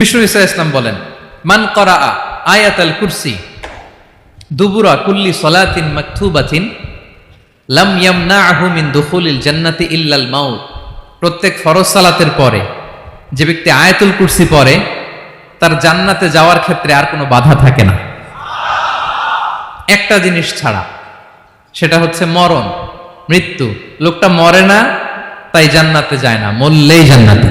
বিষ্ণু ইসা ইসলাম বলেন, মান করা আয়াত আল কুরসি, দুবুরা কুল্লি সলাতিন মাকথুবাতিন লাম ইয়ামনাহু মিন দুখুলিল জান্নাতি ইল্লাল মাউত। প্রত্যেক ফরজ সালাতের পরে, যে ব্যক্তি আয়াতুল কুরসি পড়ে, তার জান্নাতে যাওয়ার ক্ষেত্রে আর কোনো বাধা থাকে না। একটা জিনিস ছাড়া, সেটা হচ্ছে মরণ, মৃত্যু। লোকটা মরে না, তাই জান্নাতে যায় না, মরলেই জান্নাতে।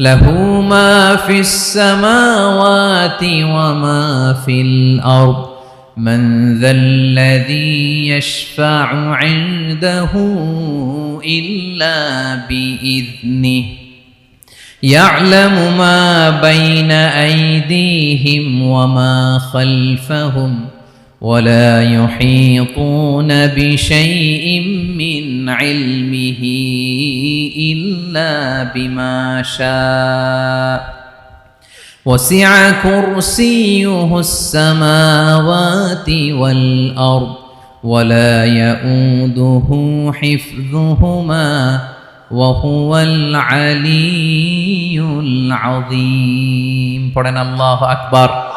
له ما في السماوات وما في الأرض. من ذا الذي يشفع عنده إلا بإذنه. يعلم ما بين أيديهم وما خلفهم. ولا يحيطون بشيء من علمه إلا بما شاء. وسع كرسيه السماوات والأرض ولا يئوده حفظهما وهو العلي العظيم. قرن الله اكبر